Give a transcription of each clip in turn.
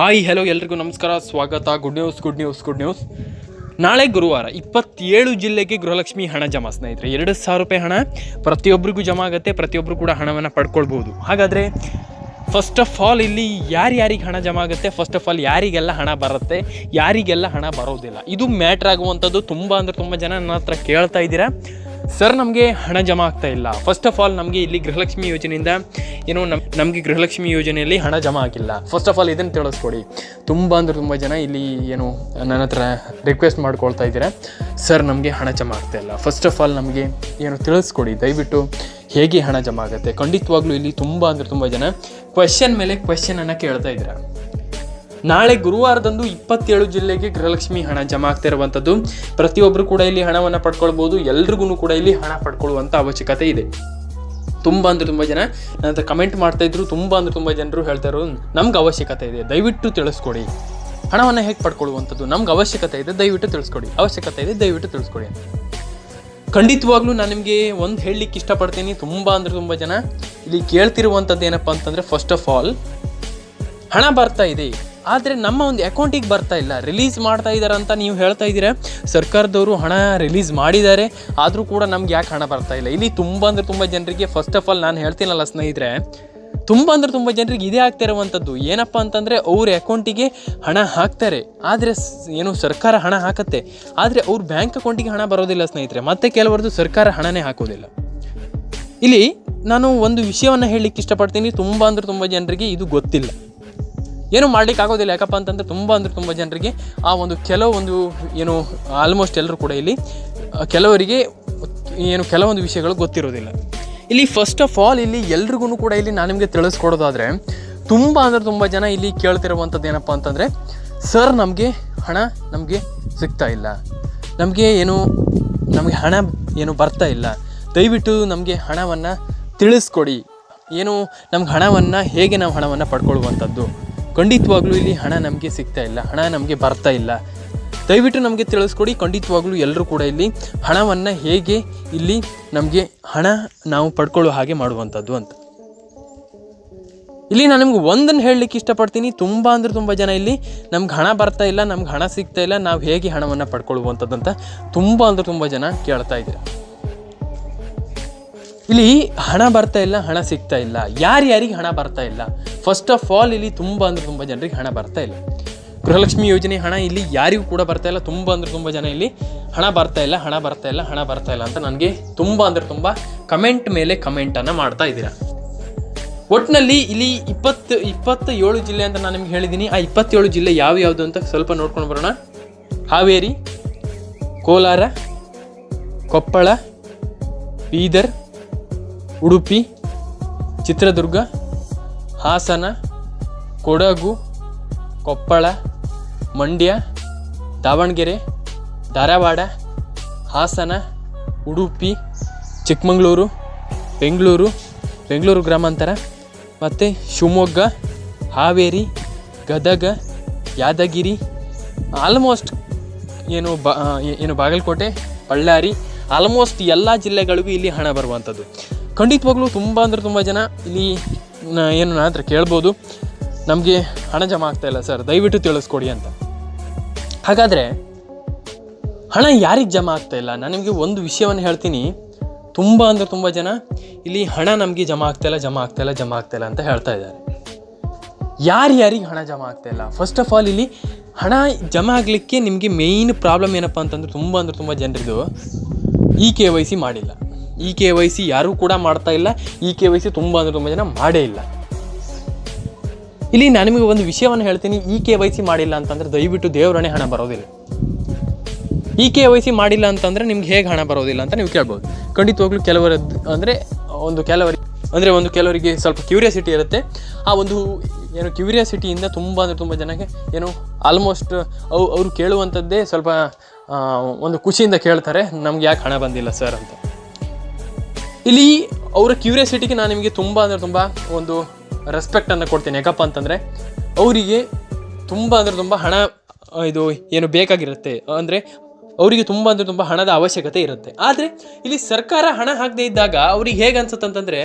Hi hello ಎಲ್ರಿಗೂ ನಮಸ್ಕಾರ. ಸ್ವಾಗತ. Good news good news good news ನಾಳೆ ಗುರುವಾರ ಇಪ್ಪತ್ತೇಳು ಜಿಲ್ಲೆಗೆ ಗೃಹಲಕ್ಷ್ಮಿ ಹಣ ಜಮಾ. ಸ್ನೇಹಿತರೆ, ಎರಡು ಸಾವಿರ ರೂಪಾಯಿ ಹಣ ಪ್ರತಿಯೊಬ್ಬರಿಗೂ ಜಮಾ ಆಗುತ್ತೆ ಪ್ರತಿಯೊಬ್ಬರು ಕೂಡ ಹಣವನ್ನು ಪಡ್ಕೊಳ್ಬೋದು ಹಾಗಾದರೆ ಫಸ್ಟ್ ಆಫ್ ಆಲ್ ಇಲ್ಲಿ ಯಾರ್ಯಾರಿಗೆ ಹಣ ಜಮಾ ಆಗುತ್ತೆ ಫಸ್ಟ್ ಆಫ್ ಆಲ್ ಯಾರಿಗೆಲ್ಲ ಹಣ ಬರುತ್ತೆ, ಯಾರಿಗೆಲ್ಲ ಹಣ ಬರೋದಿಲ್ಲ. ಇದು ಮ್ಯಾಟ್ರ್ ಆಗುವಂಥದ್ದು ತುಂಬ ಅಂದರೆ ತುಂಬ ಜನ ನನ್ನ ಹತ್ರ ಕೇಳ್ತಾ ಇದ್ದೀರಾ. ಸರ್, ನಮಗೆ ಹಣ ಜಮಾ ಆಗ್ತಾ ಇಲ್ಲ. ಫಸ್ಟ್ ಆಫ್ ಆಲ್ ನಮಗೆ ಇಲ್ಲಿ ಗೃಹಲಕ್ಷ್ಮಿ ಯೋಜನೆಯಿಂದ ಏನೋ ನಮ್ ನಮಗೆ ಗೃಹಲಕ್ಷ್ಮಿ ಯೋಜನೆಯಲ್ಲಿ ಹಣ ಜಮಾ ಆಗಿಲ್ಲ. ಫಸ್ಟ್ ಆಫ್ ಆಲ್ ಇದನ್ನು ತಿಳಿಸ್ಕೊಡಿ. ತುಂಬ ಅಂದರೆ ತುಂಬ ಜನ ಇಲ್ಲಿ ಏನು ನನ್ನ ಹತ್ರ ರಿಕ್ವೆಸ್ಟ್ ಮಾಡ್ಕೊಳ್ತಾ ಇದ್ದೀರಾ. ಸರ್ ನಮಗೆ ಹಣ ಜಮಾ ಆಗ್ತಾ ಇಲ್ಲ. ಫಸ್ಟ್ ಆಫ್ ಆಲ್ ನಮಗೆ ಏನು ತಿಳಿಸ್ಕೊಡಿ. ದಯವಿಟ್ಟು ಹೇಗೆ ಹಣ ಜಮಾ ಆಗುತ್ತೆ? ಖಂಡಿತವಾಗ್ಲೂ ಇಲ್ಲಿ ತುಂಬ ಅಂದರೆ ತುಂಬ ಜನ ಕ್ವೆಶನ್ ಮೇಲೆ ಕ್ವೆಶನನ್ನು ಕೇಳ್ತಾ ಇದ್ದೀರಾ. ನಾಳೆ ಗುರುವಾರದಂದು ಇಪ್ಪತ್ತೇಳು ಜಿಲ್ಲೆಗೆ ಗೃಹಲಕ್ಷ್ಮಿ ಹಣ ಜಮಾ ಆಗ್ತಾ ಇರುವಂಥದ್ದು. ಪ್ರತಿಯೊಬ್ಬರು ಕೂಡ ಇಲ್ಲಿ ಹಣವನ್ನು ಪಡ್ಕೊಳ್ಬೋದು ಎಲ್ರಿಗೂ ಕೂಡ ಇಲ್ಲಿ ಹಣ ಪಡ್ಕೊಳ್ಳುವಂಥ ಅವಶ್ಯಕತೆ ಇದೆ. ತುಂಬ ಅಂದರೆ ತುಂಬ ಜನ ನನ್ನ ಹತ್ರ ಕಮೆಂಟ್ ಮಾಡ್ತಾ ಇದ್ರು, ತುಂಬ ಅಂದರೆ ತುಂಬ ಜನರು ಹೇಳ್ತಾ ಇರೋದು, ನಮ್ಗೆ ಅವಶ್ಯಕತೆ ಇದೆ, ದಯವಿಟ್ಟು ತಿಳಿಸ್ಕೊಡಿ. ಹಣವನ್ನು ಹೇಗೆ ಪಡ್ಕೊಳ್ಳುವಂಥದ್ದು ನಮ್ಗೆ ಅವಶ್ಯಕತೆ ಇದೆ, ದಯವಿಟ್ಟು ತಿಳಿಸ್ಕೊಡಿ. ಅವಶ್ಯಕತೆ ಇದೆ, ದಯವಿಟ್ಟು ತಿಳಿಸ್ಕೊಡಿ ಖಂಡಿತವಾಗ್ಲೂ ನಾನು ನಿಮಗೆ ಒಂದು ಹೇಳಲಿಕ್ಕೆ ಇಷ್ಟಪಡ್ತೀನಿ, ತುಂಬ ಅಂದರೆ ತುಂಬ ಜನ. ಇಲ್ಲಿ ಕೇಳ್ತಿರುವಂಥದ್ದು ಏನಪ್ಪ ಅಂತಂದರೆ ಫಸ್ಟ್ ಆಫ್ ಆಲ್ ಹಣ ಬರ್ತಾ ಇದೆ. ಆದರೆ ನಮ್ಮ ಒಂದು ಅಕೌಂಟಿಗೆ ಬರ್ತಾ ಇಲ್ಲ. ರಿಲೀಸ್ ಮಾಡ್ತಾ ಇದ್ದಾರೆ ಅಂತ ನೀವು ಹೇಳ್ತಾ ಇದ್ದೀರಾ? ಸರ್ಕಾರದವರು ಹಣ ರಿಲೀಸ್ ಮಾಡಿದ್ದಾರೆ. ಆದರೂ ಕೂಡ ನಮ್ಗೆ ಯಾಕೆ ಹಣ ಬರ್ತಾ ಇಲ್ಲ? ಇಲ್ಲಿ ತುಂಬ ಅಂದರೆ ತುಂಬ ಜನರಿಗೆ ಫಸ್ಟ್ ಆಫ್ ಆಲ್ ನಾನು ಹೇಳ್ತೀನಲ್ಲ ಸ್ನೇಹಿತರೆ, ತುಂಬ ಅಂದರೆ ತುಂಬ ಜನರಿಗೆ ಇದೇ ಆಗ್ತಾ ಇರುವಂಥದ್ದು ಏನಪ್ಪ ಅಂತಂದರೆ ಅವ್ರ ಅಕೌಂಟಿಗೆ ಹಣ ಹಾಕ್ತಾರೆ. ಆದರೆ ಏನು ಸರ್ಕಾರ ಹಣ ಹಾಕತ್ತೆ. ಆದರೆ ಅವ್ರ ಬ್ಯಾಂಕ್ ಅಕೌಂಟಿಗೆ ಹಣ ಬರೋದಿಲ್ಲ ಸ್ನೇಹಿತರೆ. ಮತ್ತೆ ಕೆಲವರದ್ದು ಸರ್ಕಾರ ಹಣನೇ ಹಾಕೋದಿಲ್ಲ. ಇಲ್ಲಿ ನಾನು ಒಂದು ವಿಷಯವನ್ನು ಹೇಳಲಿಕ್ಕೆ ಇಷ್ಟಪಡ್ತೀನಿ. ತುಂಬ ಅಂದರೆ ತುಂಬ ಜನರಿಗೆ ಇದು ಗೊತ್ತಿಲ್ಲ. ಏನು ಮಾಡ್ಲಿಕ್ಕೆ ಆಗೋದಿಲ್ಲ ಯಾಕಪ್ಪ ಅಂತಂದರೆ ತುಂಬ ಅಂದರೆ ತುಂಬ ಜನರಿಗೆ ಆ ಒಂದು ಕೆಲವೊಂದು ಏನು ಆಲ್ಮೋಸ್ಟ್ ಎಲ್ಲರೂ ಕೂಡ ಇಲ್ಲಿ ಕೆಲವರಿಗೆ ಏನು ಕೆಲವೊಂದು ವಿಷಯಗಳು ಗೊತ್ತಿರೋದಿಲ್ಲ. ಇಲ್ಲಿ ಫಸ್ಟ್ ಆಫ್ ಆಲ್ ಇಲ್ಲಿ ಎಲ್ರಿಗೂ ಕೂಡ ಇಲ್ಲಿ ನಾನು ನಿಮಗೆ ತಿಳಿಸ್ಕೊಡೋದಾದರೆ, ತುಂಬ ಅಂದರೆ ತುಂಬ ಜನ ಇಲ್ಲಿ ಕೇಳ್ತಿರುವಂಥದ್ದು ಏನಪ್ಪ ಅಂತಂದರೆ, ಸರ್, ನಮಗೆ ಹಣ ನಮಗೆ ಸಿಗ್ತಾ ಇಲ್ಲ. ನಮಗೆ ಏನು, ನಮಗೆ ಹಣ ಏನು ಬರ್ತಾ ಇಲ್ಲ. ದಯವಿಟ್ಟು ನಮಗೆ ಹಣವನ್ನು ತಿಳಿಸ್ಕೊಡಿ. ಏನು ನಮ್ಗೆ ಹಣವನ್ನು ಹೇಗೆ ನಾವು ಹಣವನ್ನು ಪಡ್ಕೊಳ್ಳುವಂಥದ್ದು ಖಂಡಿತವಾಗ್ಲೂ ಇಲ್ಲಿ ಹಣ ನಮಗೆ ಸಿಗ್ತಾ ಇಲ್ಲ, ಹಣ ನಮಗೆ ಬರ್ತಾ ಇಲ್ಲ. ದಯವಿಟ್ಟು ನಮಗೆ ತಿಳಿಸ್ಕೊಡಿ, ಖಂಡಿತವಾಗ್ಲೂ ಎಲ್ಲರೂ ಕೂಡ ಇಲ್ಲಿ ಹಣವನ್ನು ಹೇಗೆ ಇಲ್ಲಿ ನಮಗೆ ಹಣ ನಾವು ಪಡ್ಕೊಳ್ಳೋ ಹಾಗೆ ಮಾಡುವಂಥದ್ದು ಅಂತ. ಇಲ್ಲಿ ನಾನು ನಿಮ್ಗೆ ಒಂದನ್ನು ಹೇಳಲಿಕ್ಕೆ ಇಷ್ಟಪಡ್ತೀನಿ, ತುಂಬ ಅಂದರೆ ತುಂಬ ಜನ ಇಲ್ಲಿ ನಮ್ಗೆ ಹಣ ಬರ್ತಾ ಇಲ್ಲ, ನಮ್ಗೆ ಹಣ ಸಿಗ್ತಾ ಇಲ್ಲ, ನಾವು ಹೇಗೆ ಹಣವನ್ನು ಪಡ್ಕೊಳ್ಳುವಂಥದ್ದು ಅಂತ ತುಂಬ ಅಂದರೆ ತುಂಬ ಜನ ಕೇಳ್ತಾ ಇದ್ದೀರಾ. ಇಲ್ಲಿ ಹಣ ಬರ್ತಾ ಇಲ್ಲ, ಹಣ ಸಿಗ್ತಾ ಇಲ್ಲ. ಯಾರ್ಯಾರಿಗೆ ಹಣ ಬರ್ತಾ ಇಲ್ಲ? ಫಸ್ಟ್ ಆಫ್ ಆಲ್ ಇಲ್ಲಿ ತುಂಬ ಅಂದರೆ ತುಂಬ ಜನರಿಗೆ ಹಣ ಬರ್ತಾ ಇಲ್ಲ. ಗೃಹಲಕ್ಷ್ಮಿ ಯೋಜನೆ ಹಣ ಇಲ್ಲಿ ಯಾರಿಗೂ ಕೂಡ ಬರ್ತಾ ಇಲ್ಲ. ತುಂಬ ಅಂದರೆ ತುಂಬ ಜನ ಇಲ್ಲಿ ಹಣ ಬರ್ತಾ ಇಲ್ಲ, ಹಣ ಬರ್ತಾ ಇಲ್ಲ, ಹಣ ಬರ್ತಾ ಇಲ್ಲ ಅಂತ ನನಗೆ ತುಂಬ ಅಂದರೆ ತುಂಬ ಕಮೆಂಟ್ ಮೇಲೆ ಕಮೆಂಟನ್ನು ಮಾಡ್ತಾ ಇದ್ದೀರಾ. ಒಟ್ಟಿನಲ್ಲಿ ಇಲ್ಲಿ ಇಪ್ಪತ್ತು ಇಪ್ಪತ್ತ ಏಳು ಜಿಲ್ಲೆ ಅಂತ ನಾನು ನಿಮ್ಗೆ ಹೇಳಿದ್ದೀನಿ. ಆ ಇಪ್ಪತ್ತೇಳು ಜಿಲ್ಲೆ ಯಾವ ಯಾವುದು ಅಂತ ಸ್ವಲ್ಪ ನೋಡ್ಕೊಂಡು ಬರೋಣ. ಹಾವೇರಿ, ಕೋಲಾರ, ಕೊಪ್ಪಳ, ಬೀದರ್, ಉಡುಪಿ, ಚಿತ್ರದುರ್ಗ ಹಾಸನ, ಕೊಡಗು, ಕೊಪ್ಪಳ, ಮಂಡ್ಯ, ದಾವಣಗೆರೆ, ಧಾರವಾಡ, ಹಾಸನ, ಉಡುಪಿ, ಚಿಕ್ಕಮಗಳೂರು, ಬೆಂಗಳೂರು ಬೆಂಗಳೂರು ಗ್ರಾಮಾಂತರ. ಮತ್ತು ಶಿವಮೊಗ್ಗ, ಹಾವೇರಿ, ಗದಗ, ಯಾದಗಿರಿ ಆಲ್ಮೋಸ್ಟ್ ಏನು ಬಾ ಏನು ಬಾಗಲಕೋಟೆ, ಬಳ್ಳಾರಿ ಆಲ್ಮೋಸ್ಟ್ ಎಲ್ಲ ಜಿಲ್ಲೆಗಳಿಗೂ ಇಲ್ಲಿ ಹಣ ಬರುವಂಥದ್ದು. ಖಂಡಿತವಾಗ್ಲೂ ತುಂಬ ಅಂದರೆ ತುಂಬ ಜನ ಇಲ್ಲಿ ಏನು ನನ್ನ ಹತ್ರ ಕೇಳ್ಬೋದು. ನಮಗೆ ಹಣ ಜಮಾ ಇಲ್ಲ ಸರ್. ದಯವಿಟ್ಟು ತಿಳಿಸ್ಕೊಡಿ ಅಂತ. ಹಾಗಾದರೆ ಹಣ ಯಾರಿಗೆ ಜಮಾ ಇಲ್ಲ? ನಾನು ನಿಮಗೆ ಒಂದು ವಿಷಯವನ್ನು ಹೇಳ್ತೀನಿ. ತುಂಬ ಅಂದರೆ ತುಂಬ ಜನ ಇಲ್ಲಿ ಹಣ ನಮಗೆ ಜಮಾ ಇಲ್ಲ ಜಮಾ ಇಲ್ಲ ಜಮಾ ಇಲ್ಲ ಅಂತ ಹೇಳ್ತಾ ಇದ್ದಾರೆ. ಯಾರು ಯಾರಿಗೆ ಹಣ ಜಮಾ ಇಲ್ಲ? ಫಸ್ಟ್ ಆಫ್ ಆಲ್ ಇಲ್ಲಿ ಹಣ ಜಮಾ ಆಗಲಿಕ್ಕೆ ನಿಮಗೆ ಮೇಯ್ನ್ ಪ್ರಾಬ್ಲಮ್ ಏನಪ್ಪ ಅಂತಂದ್ರೆ ತುಂಬ ಅಂದರೆ ತುಂಬ ಜನರಿದು ಇ ಕೆ ವೈ ಸಿ ಮಾಡಿಲ್ಲ. ಇ ಕೆ ವೈ ಸಿ ಯಾರೂ ಕೂಡ ಮಾಡ್ತಾ ಇಲ್ಲ. ಇ ಕೆ ವೈ ಸಿ ತುಂಬ ಅಂದರೆ ತುಂಬ ಜನ ಮಾಡೇ ಇಲ್ಲ. ಇಲ್ಲಿ ನಾನು ನಿಮಗೆ ಒಂದು ವಿಷಯವನ್ನು ಹೇಳ್ತೀನಿ. ಇ ಕೆ ವೈ ಸಿ ಮಾಡಿಲ್ಲ ಅಂತಂದರೆ ದಯವಿಟ್ಟು ದೇವರಣೆ ಹಣ ಬರೋದಿಲ್ಲ. ಇ ಕೆ ವೈ ಸಿ ಮಾಡಿಲ್ಲ ಅಂತಂದರೆ ನಿಮ್ಗೆ ಹೇಗೆ ಹಣ ಬರೋದಿಲ್ಲ ಅಂತ ನೀವು ಕೇಳ್ಬೋದು. ಖಂಡಿತವಾಗ್ಲೂ ಕೆಲವರ ಅಂದರೆ ಒಂದು ಕೆಲವರಿಗೆ ಅಂದರೆ ಒಂದು ಕೆಲವರಿಗೆ ಸ್ವಲ್ಪ ಕ್ಯೂರಿಯಾಸಿಟಿ ಇರುತ್ತೆ. ಆ ಒಂದು ಏನು ಕ್ಯೂರಿಯಾಸಿಟಿಯಿಂದ ತುಂಬ ಅಂದರೆ ತುಂಬ ಜನಕ್ಕೆ ಏನು ಆಲ್ಮೋಸ್ಟ್ ಅವು ಅವರು ಕೇಳುವಂಥದ್ದೇ ಸ್ವಲ್ಪ ಒಂದು ಖುಷಿಯಿಂದ ಕೇಳ್ತಾರೆ. ನಮ್ಗೆ ಯಾಕೆ ಹಣ ಬಂದಿಲ್ಲ ಸರ್ ಅಂತ. ಇಲ್ಲಿ ಅವರ ಕ್ಯೂರಿಯಾಸಿಟಿಗೆ ನಾನು ನಿಮಗೆ ತುಂಬ ಅಂದರೆ ತುಂಬ ಒಂದು ರೆಸ್ಪೆಕ್ಟನ್ನು ಕೊಡ್ತೀನಿ. ಯಾಕಪ್ಪ ಅಂತಂದರೆ ಅವರಿಗೆ ತುಂಬ ಅಂದರೆ ತುಂಬ ಹಣ ಇದು ಏನು ಬೇಕಾಗಿರುತ್ತೆ. ಅಂದರೆ ಅವರಿಗೆ ತುಂಬ ಅಂದರೆ ತುಂಬ ಹಣದ ಅವಶ್ಯಕತೆ ಇರುತ್ತೆ. ಆದರೆ ಇಲ್ಲಿ ಸರ್ಕಾರ ಹಣ ಹಾಕದೇ ಇದ್ದಾಗ ಅವ್ರಿಗೆ ಹೇಗೆ ಅನ್ಸುತ್ತೆ ಅಂತಂದರೆ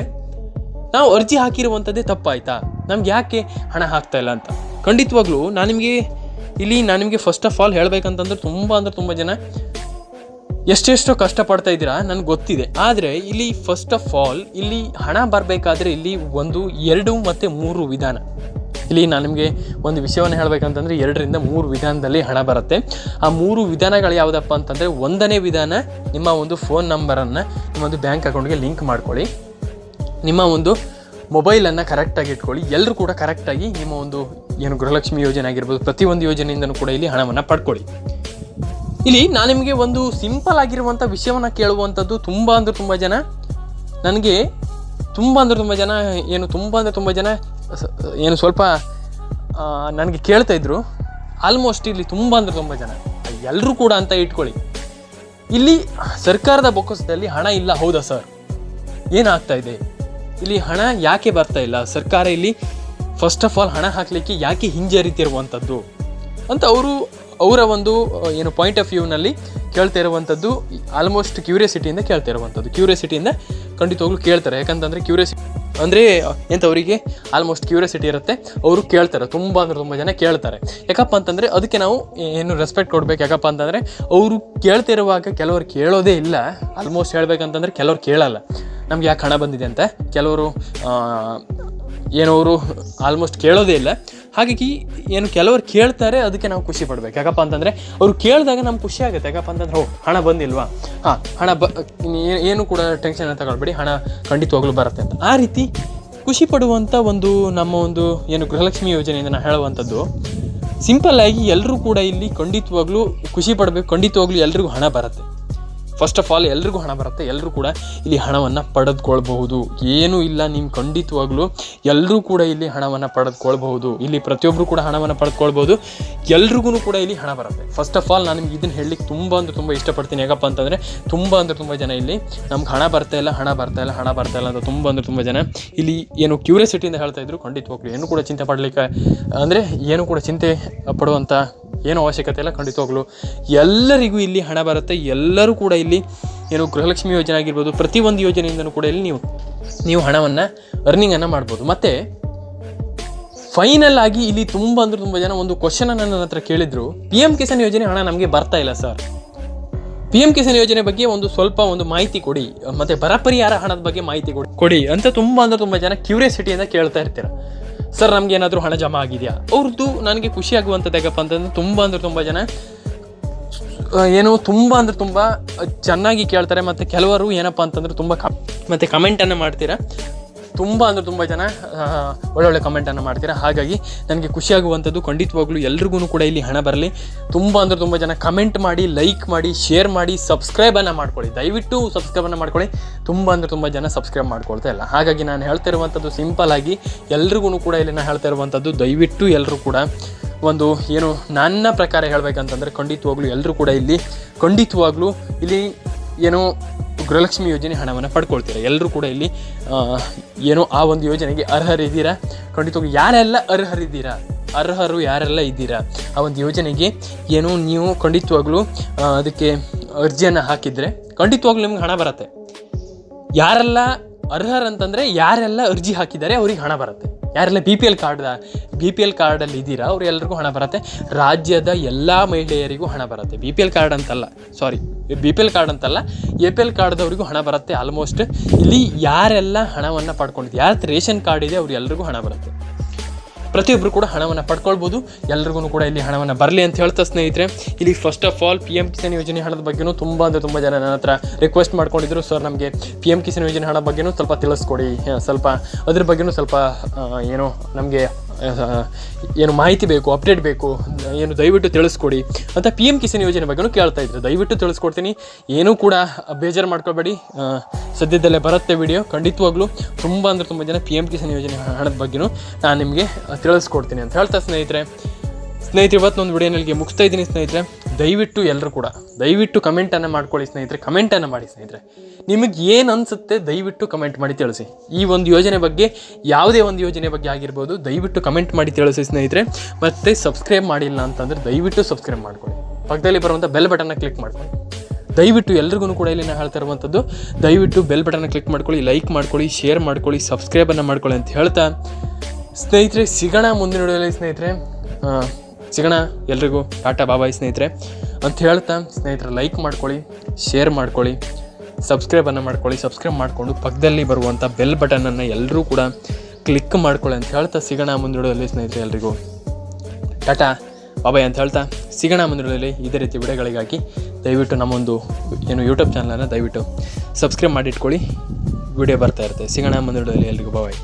ನಾವು ಅರ್ಜಿ ಹಾಕಿರುವಂಥದ್ದೇ ತಪ್ಪಾಯ್ತಾ? ನಮ್ಗೆ ಯಾಕೆ ಹಣ ಹಾಕ್ತಾ ಇಲ್ಲ ಅಂತ? ಖಂಡಿತವಾಗ್ಲೂ ನಾನು ನಿಮಗೆ ಇಲ್ಲಿ ನಾನು ನಿಮಗೆ ಫಸ್ಟ್ ಆಫ್ ಆಲ್ ಹೇಳಬೇಕಂತಂದ್ರೆ ತುಂಬ ಅಂದರೆ ತುಂಬ ಜನ ಎಷ್ಟೆಷ್ಟೋ ಕಷ್ಟಪಡ್ತಾ ಇದ್ದೀರಾ? ನನಗೆ ಗೊತ್ತಿದೆ. ಆದರೆ ಇಲ್ಲಿ ಫಸ್ಟ್ ಆಫ್ ಆಲ್ ಇಲ್ಲಿ ಹಣ ಬರಬೇಕಾದ್ರೆ ಇಲ್ಲಿ ಒಂದು ಎರಡು ಮತ್ತು ಮೂರು ವಿಧಾನ. ಇಲ್ಲಿ ನಾನು ನಿಮಗೆ ಒಂದು ವಿಷಯವನ್ನು ಹೇಳಬೇಕಂತಂದ್ರೆ ಎರಡರಿಂದ ಮೂರು ವಿಧಾನದಲ್ಲಿ ಹಣ ಬರುತ್ತೆ. ಆ ಮೂರು ವಿಧಾನಗಳು ಯಾವುದಪ್ಪ ಅಂತಂದರೆ ಒಂದನೇ ವಿಧಾನ ನಿಮ್ಮ ಒಂದು ಫೋನ್ ನಂಬರನ್ನು ನಿಮ್ಮ ಒಂದು ಬ್ಯಾಂಕ್ ಅಕೌಂಟ್ಗೆ ಲಿಂಕ್ ಮಾಡ್ಕೊಳ್ಳಿ. ನಿಮ್ಮ ಒಂದು ಮೊಬೈಲನ್ನು ಕರೆಕ್ಟಾಗಿ ಇಟ್ಕೊಳ್ಳಿ. ಎಲ್ಲರೂ ಕೂಡ ಕರೆಕ್ಟಾಗಿ ನಿಮ್ಮ ಒಂದು ಏನು ಗೃಹಲಕ್ಷ್ಮಿ ಯೋಜನೆ ಆಗಿರ್ಬೋದು, ಪ್ರತಿಯೊಂದು ಯೋಜನೆಯಿಂದನೂ ಕೂಡ ಇಲ್ಲಿ ಹಣವನ್ನು ಪಡ್ಕೊಳ್ಳಿ. ಇಲ್ಲಿ ನಾನು ನಿಮಗೆ ಒಂದು ಸಿಂಪಲ್ ಆಗಿರುವಂಥ ವಿಷಯವನ್ನು ಕೇಳುವಂಥದ್ದು ತುಂಬ ಅಂದರೆ ತುಂಬ ಜನ. ನನಗೆ ತುಂಬ ಅಂದರೆ ತುಂಬ ಜನ, ಏನು ತುಂಬ ಅಂದರೆ ತುಂಬ ಜನ ಏನು ಸ್ವಲ್ಪ ನನಗೆ ಕೇಳ್ತಾ ಇದ್ರು. ಆಲ್ಮೋಸ್ಟ್ ಇಲ್ಲಿ ತುಂಬ ಅಂದರೆ ತುಂಬ ಜನ. ಎಲ್ಲರೂ ಕೂಡ ಅಂತ ಇಟ್ಕೊಳ್ಳಿ. ಇಲ್ಲಿ ಸರ್ಕಾರದ ಬೊಕ್ಕಸದಲ್ಲಿ ಹಣ ಇಲ್ಲ, ಹೌದಾ ಸರ್ ಏನಾಗ್ತಾ ಇದೆ? ಇಲ್ಲಿ ಹಣ ಯಾಕೆ ಬರ್ತಾ ಇಲ್ಲ? ಸರ್ಕಾರ ಇಲ್ಲಿ ಫಸ್ಟ್ ಆಫ್ ಆಲ್ ಹಣ ಹಾಕಲಿಕ್ಕೆ ಯಾಕೆ ಹಿಂಜರಿತಿರುವಂಥದ್ದು ಅಂತ ಅವರು, ಅವರ ಒಂದು ಏನು ಪಾಯಿಂಟ್ ಆಫ್ ವ್ಯೂನಲ್ಲಿ ಕೇಳ್ತಾ ಇರುವಂಥದ್ದು ಆಲ್ಮೋಸ್ಟ್ ಕ್ಯೂರಿಯಾಸಿಟಿಯಿಂದ ಕೇಳ್ತಾ ಇರುವಂಥದ್ದು ಕ್ಯೂರಿಯಾಸಿಟಿಯಿಂದ ಖಂಡಿತವಾಗ್ಲೂ ಕೇಳ್ತಾರೆ. ಯಾಕಂತಂದರೆ ಕ್ಯೂರಿಯಾಸಿಟಿ ಅಂದರೆ, ಎಂತ ಆಲ್ಮೋಸ್ಟ್ ಕ್ಯೂರಿಯಾಸಿಟಿ ಇರುತ್ತೆ. ಅವರು ಕೇಳ್ತಾರೆ. ತುಂಬ ಅಂದರೆ ತುಂಬ ಜನ ಕೇಳ್ತಾರೆ. ಯಾಕಪ್ಪ ಅಂತಂದರೆ, ಅದಕ್ಕೆ ನಾವು ಏನು ರೆಸ್ಪೆಕ್ಟ್ ಕೊಡಬೇಕು? ಯಾಕಪ್ಪ ಅಂತಂದರೆ, ಅವರು ಕೇಳ್ತಿರುವಾಗ ಕೆಲವರು ಕೇಳೋದೇ ಇಲ್ಲ. ಆಲ್ಮೋಸ್ಟ್ ಹೇಳ್ಬೇಕಂತಂದರೆ ಕೆಲವರು ಕೇಳಲ್ಲ. ನಮ್ಗೆ ಯಾಕೆ ಹಣ ಬಂದಿದೆ ಅಂತ? ಕೆಲವರು ಏನೋ ಅವರು ಆಲ್ಮೋಸ್ಟ್ ಕೇಳೋದೇ ಇಲ್ಲ. ಹಾಗಾಗಿ ಏನು ಕೆಲವರು ಕೇಳ್ತಾರೆ, ಅದಕ್ಕೆ ನಾವು ಖುಷಿ ಪಡ್ಬೇಕು. ಯಾಕಪ್ಪ ಅಂತಂದರೆ, ಅವರು ಕೇಳಿದಾಗ ನಮ್ಗೆ ಖುಷಿ ಆಗುತ್ತೆ. ಯಾಕಪ್ಪ ಅಂತಂದ್ರೆ ಓ ಹಣ ಬಂದಿಲ್ವಾ? ಹಾಂ, ಹಣ ಬ ಏನು ಕೂಡ ಟೆನ್ಷನ್ ತಗೊಳ್ಬೇಡಿ. ಹಣ ಖಂಡಿತವಾಗ್ಲೂ ಬರುತ್ತೆ ಅಂತ. ಆ ರೀತಿ ಖುಷಿ ಪಡುವಂಥ ಒಂದು ನಮ್ಮ ಒಂದು ಏನು ಗೃಹಲಕ್ಷ್ಮಿ ಯೋಜನೆಯಿಂದ ನಾನು ಹೇಳುವಂಥದ್ದು ಆಗಿ ಎಲ್ಲರೂ ಕೂಡ ಇಲ್ಲಿ ಖಂಡಿತವಾಗ್ಲೂ ಖುಷಿ ಪಡಬೇಕು. ಖಂಡಿತವಾಗ್ಲೂ ಎಲ್ರಿಗೂ ಹಣ ಬರುತ್ತೆ. ಫಸ್ಟ್ ಆಫ್ ಆಲ್ ಎಲ್ರಿಗೂ ಹಣ ಬರುತ್ತೆ ಎಲ್ಲರೂ ಕೂಡ ಇಲ್ಲಿ ಹಣವನ್ನು ಪಡೆದುಕೊಳ್ಬಹುದು. ಏನೂ ಇಲ್ಲ ನಿಮ್ಮ ಖಂಡಿತವಾಗ್ಲೂ ಎಲ್ಲರೂ ಕೂಡ ಇಲ್ಲಿ ಹಣವನ್ನು ಪಡೆದುಕೊಳ್ಬಹುದು. ಇಲ್ಲಿ ಪ್ರತಿಯೊಬ್ಬರು ಕೂಡ ಹಣವನ್ನು ಪಡೆದುಕೊಳ್ಬಹುದು. ಎಲ್ರಿಗೂ ಕೂಡ ಇಲ್ಲಿ ಹಣ ಬರುತ್ತೆ. ಫಸ್ಟ್ ಆಫ್ ಆಲ್ ನಾನು ನಿಮ್ಗೆ ಇದನ್ನು ಹೇಳಲಿಕ್ಕೆ ತುಂಬ ಅಂದರೆ ತುಂಬ ಇಷ್ಟಪಡ್ತೀನಿ. ಯಾಕಪ್ಪ ಅಂತಂದರೆ ತುಂಬ ಅಂದರೆ ತುಂಬ ಜನ ಇಲ್ಲಿ ನಮ್ಗೆ ಹಣ ಬರ್ತಾ ಇಲ್ಲ, ಹಣ ಬರ್ತಾ ಇಲ್ಲ, ಹಣ ಬರ್ತಾ ಇಲ್ಲ ಅಂತ ತುಂಬ ಅಂದರೆ ತುಂಬ ಜನ ಇಲ್ಲಿ ಏನು ಕ್ಯೂರಿಯಾಸಿಟಿಯಿಂದ ಹೇಳ್ತಾ ಇದ್ರು. ಖಂಡಿತವಾಗ್ಲು, ಏನು ಕೂಡ ಚಿಂತೆ ಪಡಲಿಕ್ಕೆ ಅಂದರೆ ಏನು ಕೂಡ ಚಿಂತೆ ಪಡುವಂಥ ಏನೂ ಅವಶ್ಯಕತೆ ಇಲ್ಲ ಖಂಡಿತವಾಗ್ಲೂ ಎಲ್ಲರಿಗೂ ಇಲ್ಲಿ ಹಣ ಬರುತ್ತೆ, ಎಲ್ಲರೂ ಕೂಡ ಇಲ್ಲಿ ಏನು ಗೃಹಲಕ್ಷ್ಮಿ ಯೋಜನೆ ಆಗಿರ್ಬೋದು ಪ್ರತಿಯೊಂದು ಯೋಜನೆಯಿಂದನೂ ಕೂಡ ಇಲ್ಲಿ ನೀವು ನೀವು ಹಣವನ್ನು ಅರ್ನಿಂಗನ್ನು ಮಾಡ್ಬೋದು. ಮತ್ತು ಫೈನಲ್ ಆಗಿ ಇಲ್ಲಿ ತುಂಬ ಅಂದ್ರೆ ತುಂಬ ಜನ ಒಂದು ಕ್ವಶನನ್ನು ನನ್ನ ಹತ್ರ ಕೇಳಿದ್ರು. ಪಿ ಎಂ ಕಿಸಾನ್ ಯೋಜನೆ ಹಣ ನಮಗೆ ಬರ್ತಾ ಇಲ್ಲ ಸರ್ ಪಿ ಎಂ ಕಿಸಾನ್ ಯೋಜನೆ ಬಗ್ಗೆ ಒಂದು ಸ್ವಲ್ಪ ಒಂದು ಮಾಹಿತಿ ಕೊಡಿ. ಮತ್ತು ಬರ ಪರಿಹಾರ ಹಣದ ಬಗ್ಗೆ ಮಾಹಿತಿ ಕೊಡಿ. ಕೊಡಿ ಅಂತ ತುಂಬ ಅಂದ್ರೆ ತುಂಬ ಜನ ಕ್ಯೂರಿಯಾಸಿಟಿಯಿಂದ ಕೇಳ್ತಾ ಇರ್ತೀರ. ಸರ್ ನಮ್ಗೆ ಏನಾದರೂ ಹಣ ಜಮಾ ಆಗಿದೆಯಾ? ಅವ್ರದ್ದು ನನಗೆ ಖುಷಿ ಆಗುವಂಥದ್ದು ಯಾಕಪ್ಪ ಅಂತಂದ್ರೆ ತುಂಬ ಅಂದ್ರೆ ತುಂಬ ಜನ ಏನು ತುಂಬ ಅಂದ್ರೆ ತುಂಬ ಚೆನ್ನಾಗಿ ಕೇಳ್ತಾರೆ. ಮತ್ತು ಕೆಲವರು ಏನಪ್ಪ ಅಂತಂದ್ರೆ ತುಂಬ ಕ ಮತ್ತು ಕಮೆಂಟನ್ನು ಮಾಡ್ತೀರಾ? ತುಂಬ ಅಂದರೆ ತುಂಬ ಜನ ಒಳ್ಳೊಳ್ಳೆ ಕಮೆಂಟನ್ನು ಮಾಡ್ತೀರಾ? ಹಾಗಾಗಿ ನನಗೆ ಖುಷಿಯಾಗುವಂಥದ್ದು ಖಂಡಿತವಾಗ್ಲೂ ಎಲ್ರಿಗೂ ಕೂಡ ಇಲ್ಲಿ ಹಣ ಬರಲಿ. ತುಂಬ ಅಂದರೆ ತುಂಬ ಜನ ಕಮೆಂಟ್ ಮಾಡಿ ಲೈಕ್ ಮಾಡಿ ಶೇರ್ ಮಾಡಿ ಸಬ್ಸ್ಕ್ರೈಬನ್ನು ಮಾಡ್ಕೊಳ್ಳಿ. ದಯವಿಟ್ಟು ಸಬ್ಸ್ಕ್ರೈಬನ್ನು ಮಾಡ್ಕೊಳ್ಳಿ. ತುಂಬ ಅಂದರೆ ತುಂಬ ಜನ ಸಬ್ಸ್ಕ್ರೈಬ್ ಮಾಡ್ಕೊಳ್ತಾ ಇಲ್ಲ. ಹಾಗಾಗಿ ನಾನು ಹೇಳ್ತಾ ಇರುವಂಥದ್ದು ಸಿಂಪಲ್ ಆಗಿ ಎಲ್ರಿಗೂ ಕೂಡ ಇಲ್ಲಿ ನಾನು ಹೇಳ್ತಾ ಇರುವಂಥದ್ದು ದಯವಿಟ್ಟು ಎಲ್ಲರೂ ಕೂಡ ಒಂದು ಏನು ನನ್ನ ಪ್ರಕಾರ ಹೇಳಬೇಕಂತಂದರೆ ಖಂಡಿತವಾಗ್ಲೂ ಎಲ್ಲರೂ ಕೂಡ ಇಲ್ಲಿ ಖಂಡಿತವಾಗ್ಲೂ ಇಲ್ಲಿ ಏನು ಗೃಹಲಕ್ಷ್ಮಿ ಯೋಜನೆ ಹಣವನ್ನು ಪಡ್ಕೊಳ್ತೀರಾ? ಎಲ್ಲರೂ ಕೂಡ ಇಲ್ಲಿ ಏನೋ ಆ ಒಂದು ಯೋಜನೆಗೆ ಅರ್ಹರಿದ್ದೀರಾ? ಖಂಡಿತ ಯಾರೆಲ್ಲ ಅರ್ಹರಿದ್ದೀರಾ? ಅರ್ಹರು ಯಾರೆಲ್ಲ ಇದ್ದೀರಾ? ಆ ಒಂದು ಯೋಜನೆಗೆ ಏನು ನೀವು ಖಂಡಿತವಾಗ್ಲೂ ಅದಕ್ಕೆ ಅರ್ಜಿಯನ್ನು ಹಾಕಿದರೆ ಖಂಡಿತವಾಗ್ಲೂ ನಿಮ್ಗೆ ಹಣ ಬರುತ್ತೆ. ಯಾರೆಲ್ಲ ಅರ್ಹರಂತಂದರೆ ಯಾರೆಲ್ಲ ಅರ್ಜಿ ಹಾಕಿದ್ದಾರೆ, ಅವ್ರಿಗೆ ಹಣ ಬರುತ್ತೆ. ಯಾರೆಲ್ಲ B P L card B P L ಕಾರ್ಡಲ್ಲಿ ಇದ್ದೀರಾ, ಅವ್ರು ಎಲ್ರಿಗೂ ಹಣ ಬರುತ್ತೆ. ರಾಜ್ಯದ ಎಲ್ಲ ಮಹಿಳೆಯರಿಗೂ ಹಣ ಬರುತ್ತೆ. ಬಿ ಪಿ ಎಲ್ ಕಾರ್ಡ್ ಅಂತಲ್ಲ sorry B P L card ಅಂತಲ್ಲ ಎ ಪಿ ಎಲ್ ಕಾರ್ಡ್ದವ್ರಿಗೂ ಹಣ ಬರುತ್ತೆ ಆಲ್ಮೋಸ್ಟ್ ಇಲ್ಲಿ ಯಾರೆಲ್ಲ ಹಣವನ್ನು ಪಡ್ಕೊಂಡಿದ್ದು ಯಾರ ರೇಷನ್ ಕಾರ್ಡ್ ಇದೆ, ಅವ್ರು ಎಲ್ರಿಗೂ ಹಣ ಬರುತ್ತೆ. ಪ್ರತಿಯೊಬ್ಬರು ಕೂಡ ಹಣವನ್ನು ಪಡ್ಕೊಳ್ಬೋದು. ಎಲ್ರಿಗೂ ಕೂಡ ಇಲ್ಲಿ ಹಣವನ್ನು ಬರಲಿ ಅಂತ ಹೇಳ್ತಾ ಸ್ನೇಹಿತರೆ. ಇಲ್ಲಿ first of all P M Kisan ಯೋಜನೆ ಹಣದ ಬಗ್ಗೆನೂ ತುಂಬ ಅಂದರೆ ತುಂಬ ಜನ ನನ್ನ ಹತ್ರ ರಿಕ್ವೆಸ್ಟ್ ಮಾಡ್ಕೊಂಡಿದ್ರು. ಸರ್ ನಮಗೆ ಪಿ ಎಂ ಕಿಸಾನ್ ಯೋಜನೆ ಹಣ ಬಗ್ಗೆನೂ ಸ್ವಲ್ಪ ತಿಳಿಸ್ಕೊಡಿ. ಸ್ವಲ್ಪ ಅದ್ರ ಬಗ್ಗೆನೂ ಸ್ವಲ್ಪ ಏನು, ನಮಗೆ ಏನು ಮಾಹಿತಿ ಬೇಕು ಅಪ್ಡೇಟ್ ಬೇಕು, ಏನು ದಯವಿಟ್ಟು ತಿಳಿಸ್ಕೊಡಿ ಅಂತ ಪಿ ಎಂ ಕಿಸಾನ್ ಯೋಜನೆ ಬಗ್ಗೆಯೂ ಕೇಳ್ತಾ ಇದ್ದರು ದಯವಿಟ್ಟು ತಿಳಿಸ್ಕೊಡ್ತೀನಿ. ಏನೂ ಕೂಡ ಬೇಜಾರು ಮಾಡ್ಕೊಬೇಡಿ. ಸದ್ಯದಲ್ಲೇ ಬರುತ್ತೆ ವಿಡಿಯೋ ಖಂಡಿತವಾಗ್ಲೂ ತುಂಬ ಅಂದರೆ ತುಂಬ ಜನ ಪಿ ಎಂ ಕಿಸಾನ್ ಯೋಜನೆ ಹಣದ ಬಗ್ಗೆನೂ ನಾನು ನಿಮಗೆ ತಿಳಿಸ್ಕೊಡ್ತೀನಿ ಅಂತ ಹೇಳ್ತಾ ಸ್ನೇಹಿತರೆ. ಸ್ನೇಹಿತರೆ ಇವತ್ತೊಂದು ವಿಡಿಯೋನಲ್ಲಿಗೆ ಮುಗಿಸ್ತಾ ಇದ್ದೀನಿ ಸ್ನೇಹಿತರೆ. ದಯವಿಟ್ಟು ಎಲ್ಲರೂ ಕೂಡ ದಯವಿಟ್ಟು ಕಮೆಂಟನ್ನು ಮಾಡ್ಕೊಳ್ಳಿ ಸ್ನೇಹಿತರೆ ಕಮೆಂಟನ್ನು ಮಾಡಿ ಸ್ನೇಹಿತರೆ. ನಿಮಗೆ ಏನು ಅನಿಸುತ್ತೆ ದಯವಿಟ್ಟು ಕಮೆಂಟ್ ಮಾಡಿ ತಿಳಿಸಿ. ಈ ಒಂದು ಯೋಜನೆ ಬಗ್ಗೆ ಯಾವುದೇ ಒಂದು ಯೋಜನೆ ಬಗ್ಗೆ ಆಗಿರ್ಬೋದು ದಯವಿಟ್ಟು ಕಮೆಂಟ್ ಮಾಡಿ ತಿಳಿಸಿ ಸ್ನೇಹಿತರೆ. ಮತ್ತು ಸಬ್ಸ್ಕ್ರೈಬ್ ಮಾಡಿಲ್ಲ ಅಂತಂದರೆ ದಯವಿಟ್ಟು ಸಬ್ಸ್ಕ್ರೈಬ್ ಮಾಡ್ಕೊಳ್ಳಿ. ಪಕ್ಕದಲ್ಲಿ ಬರುವಂಥ ಬೆಲ್ ಬಟನ್ನ ಕ್ಲಿಕ್ ಮಾಡ್ಕೊಳ್ಳಿ. ದಯವಿಟ್ಟು ಎಲ್ರಿಗೂ ಕೂಡ ಇಲ್ಲಿ ನಾನು ಹೇಳ್ತಾ ಇರುವಂಥದ್ದು ದಯವಿಟ್ಟು ಬೆಲ್ ಬಟನ್ನ ಕ್ಲಿಕ್ ಮಾಡ್ಕೊಳ್ಳಿ ಲೈಕ್ ಮಾಡ್ಕೊಳ್ಳಿ ಶೇರ್ ಮಾಡ್ಕೊಳ್ಳಿ ಸಬ್ಸ್ಕ್ರೈಬನ್ನು ಮಾಡ್ಕೊಳ್ಳಿ ಅಂತ ಹೇಳ್ತಾ. ಸ್ನೇಹಿತರೆ ಸಿಗೋಣ ಮುಂದಿನ ಸ್ನೇಹಿತರೆ. ಆ, ಸಿಗೋಣ ಎಲ್ರಿಗೂ ಟಾಟಾ ಬಾಬಾಯ್ ಸ್ನೇಹಿತರೆ. ಅಂತ ಹೇಳ್ತಾ ಸ್ನೇಹಿತರೆ ಲೈಕ್ ಮಾಡ್ಕೊಳ್ಳಿ ಶೇರ್ ಮಾಡ್ಕೊಳ್ಳಿ ಸಬ್ಸ್ಕ್ರೈಬನ್ನು ಮಾಡ್ಕೊಳ್ಳಿ ಸಬ್ಸ್ಕ್ರೈಬ್ ಮಾಡಿಕೊಂಡು ಪಕ್ಕದಲ್ಲಿ ಬರುವಂಥ ಬೆಲ್ ಬಟನನ್ನು ಎಲ್ಲರೂ ಕೂಡ ಕ್ಲಿಕ್ ಮಾಡ್ಕೊಳ್ಳಿ ಅಂತ ಹೇಳ್ತಾ ಸಿಗೋಣ ಮುಂದಿಡೋದಲ್ಲಿ ಸ್ನೇಹಿತರೆ ಎಲ್ರಿಗೂ. ಟಾಟಾ ಬಾಬಾಯ್ ಅಂತ ಹೇಳ್ತಾ ಸಿಗೋಣ ಮುಂದಿಡೋದಲ್ಲಿ ಇದೇ ರೀತಿ ವಿಡಿಯೋಗಳಿಗಾಗಿ ದಯವಿಟ್ಟು ನಮ್ಮೊಂದು ಏನು ಯೂಟ್ಯೂಬ್ ಚಾನಲನ್ನು ದಯವಿಟ್ಟು ಸಬ್ಸ್ಕ್ರೈಬ್ ಮಾಡಿಟ್ಕೊಳ್ಳಿ. ವಿಡಿಯೋ ಬರ್ತಾ ಇರುತ್ತೆ. ಸಿಗೋಣ ಮುಂದಿಡೋದಲ್ಲಿ ಎಲ್ರಿಗೂ ಬಾಬಾಯ್